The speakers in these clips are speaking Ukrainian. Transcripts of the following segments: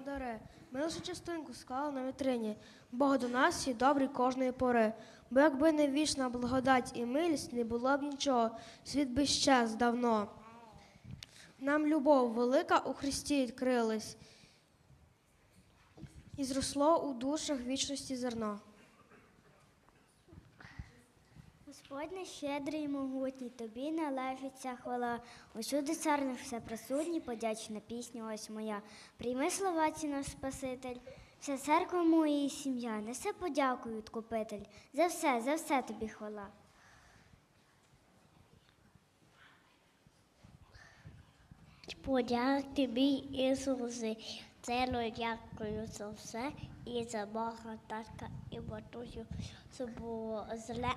благодари. Ми лише частинку склали на вітрині. Бог до нас є добрий кожної пори. Бо якби не вічна благодать і милість, не було б нічого, світ би щез давно. Нам любов велика у Христі відкрилась, і зросло у душах вічності зерно. Господь щедрий і могутній, тобі належиться хвала. Усюди царних все присутній, подячна пісня ось моя. Прийми слова ці наш Спаситель. Вся церква моя і сім'я, несе подяку відкупитель. За все, за все тобі хвала. Подяк тобі, Ісусе, ціло дякую за все і за Бога, татка і матусю, що було зле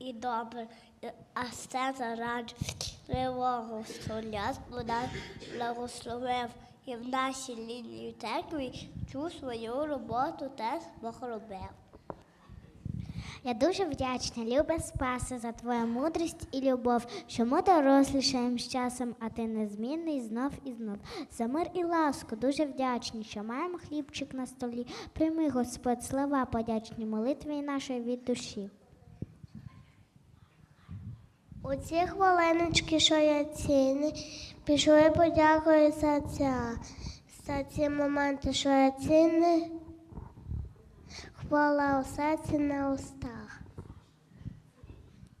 і добре, а все заради живого столя, вона благословив і в нашій лінії церкві цю свою роботу теж Бог робив. Я дуже вдячна, любе спаси, за твою мудрість і любов, що ми дорослішаємо з часом, а ти незмінний знов і знов. За мир і ласку дуже вдячні, що маємо хлібчик на столі. Прийми, Господь, слова подячні молитві нашої від душі. У ці хвилиночки, що я ціни, пішли подякую за це. За ці моменти, що я ціни, хвала у серці на устах.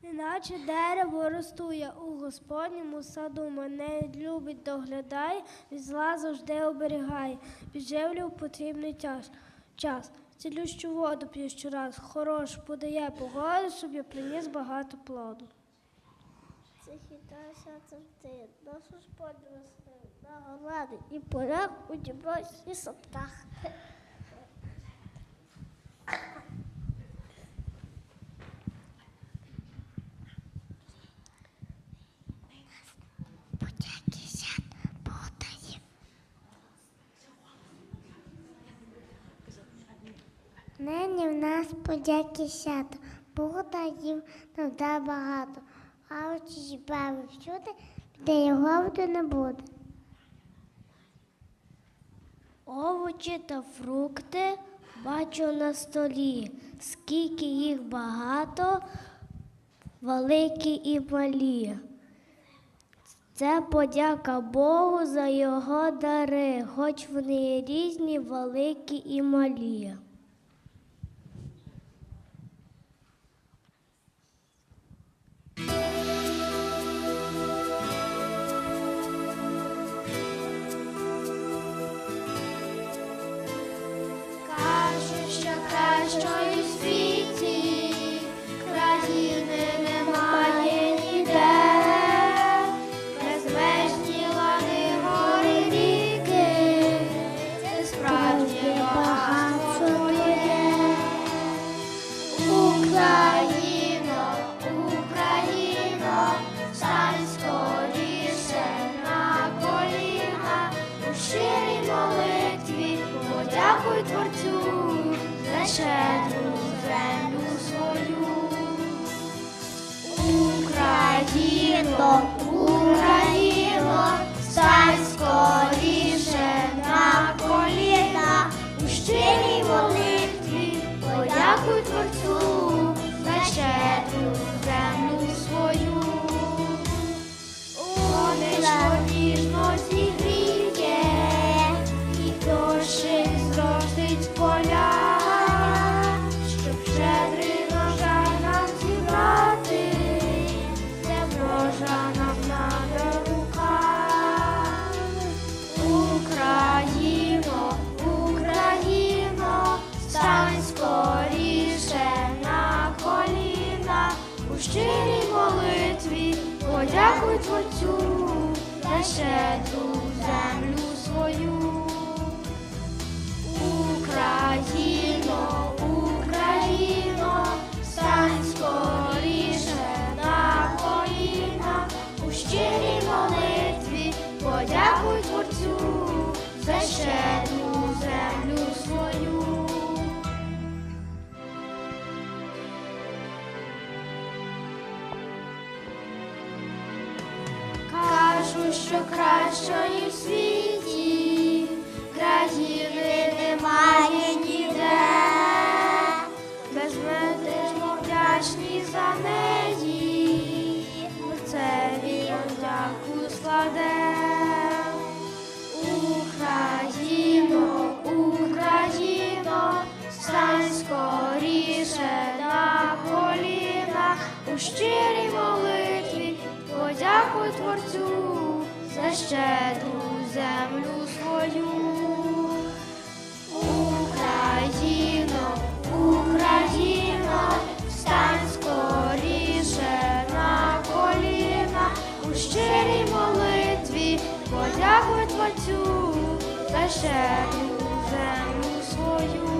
Неначе дерево ростує у Господньому саду, мене любить, доглядає, від зла завжди оберігає, підживлю потрібний час. час. Цілющу воду п'ю щораз, хорош подає погоду, щоб я приніс багато плоду. Це хитався завжди, наш Господь росте на городи і полях у дібрось і саптах. Нині в нас подяки свято, Бог даїв нам да багато, а очі жібави всюди, де його не буде. Овочі та фрукти бачу на столі, скільки їх багато, великі і малі. Це подяка Богу за його дари, хоч вони різні, великі і малі. Кращої в світі країни немає ніде, безмежні лани гори ріки, це справжнє багатство твоє. Україно, Україно, стань скоріше на коліна. У щирій молитві, подякуй Творцю за землю свою. Україно, Україно, стань за ту землю свою. Україно, що кращої в світі, країни немає ніде, безмежно вдячні за неї, він дяку складе. Україно, Україно, стань скоріше на коліна, у щирій молитві, подякуй творцю за щедру землю свою. Україно, Україно, встань скоріше на коліна, у щирій молитві, подякуй Творцю за щедру землю свою.